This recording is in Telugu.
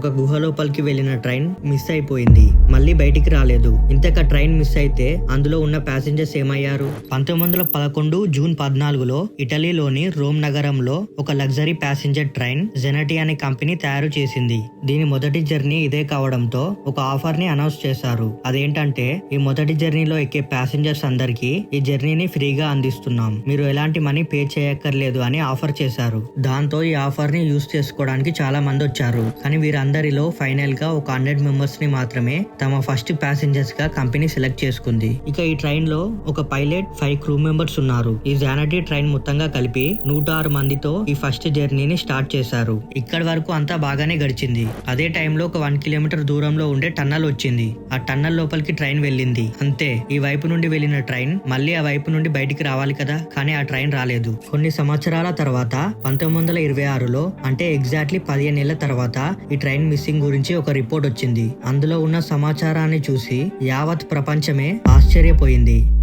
ఒక గుహ లోపలికి వెళ్ళిన ట్రైన్ మిస్ అయిపోయింది. మళ్ళీ బయటికి రాలేదు. ఇంతక ట్రైన్ మిస్ అయితే అందులో ఉన్న ప్యాసింజర్స్ ఏమయ్యారు? పంతొమ్మిది వందల పదకొండు జూన్ పద్నాలుగులో ఇటలీలోని రోమ్ నగరంలో ఒక లగ్జరీ ప్యాసింజర్ ట్రైన్ జెనటి అనే కంపెనీ తయారు చేసింది. దీని మొదటి జర్నీ ఇదే కావడంతో ఒక ఆఫర్ని అనౌన్స్ చేశారు. అదేంటంటే ఈ మొదటి జర్నీలో ఎక్కే ప్యాసింజర్స్ అందరికీ ఈ జర్నీని ఫ్రీగా అందిస్తున్నాం. మీరు ఎలాంటి మనీ పే చేయక్కర్లేదు అని ఆఫర్ చేశారు. దాంతో ఈ ఆఫర్ని యూస్ చేసుకోవడానికి చాలా మంది వచ్చారు. కానీ వీరందరిలో ఫైనల్గా ఒక హండ్రెడ్ మెంబర్స్ని మాత్రమే తమ ఫస్ట్ ప్యాసింజర్స్గా కంపెనీ సెలెక్ట్ చేసుకుంది. ఇక ఈ ట్రైన్లో ఒక పైలట్ ఫైవ్ క్రూ మెంబర్స్ ఉన్నారు. ఈ జానటీ ట్రైన్ మొత్తంగా కలిపి నూట ఆరు మందితో ఈ ఫస్ట్ జర్నీని స్టార్ట్ చేశారు. ఇక్కడి వరకు అంతా బాగానే గడిచింది. అదే టైంలో ఒక వన్ కిలోమీటర్ దూరంలో ఉండే టన్నల్ వచ్చింది. ఆ టన్నల్ లోపలికి ట్రైన్ వెళ్ళింది. అంతే ఈ వైపు నుండి వెళ్ళిన ట్రైన్ మళ్ళీ ఆ వైపు నుండి బయటికి రావాలి కదా? కానీ ఆ ట్రైన్ రాలేదు. కొన్ని సంవత్సరాల తర్వాత పంతొమ్మిది వందల ఇరవై ఆరులో అంటే ఎగ్జాక్ట్లీ పదిహేను నెలల తర్వాత ఈ ట్రైన్ మిస్సింగ్ గురించి ఒక రిపోర్ట్ వచ్చింది. అందులో ఉన్న సమాచారాన్ని చూసి యావత్ ప్రపంచమే ఆశ్చర్యపోయింది.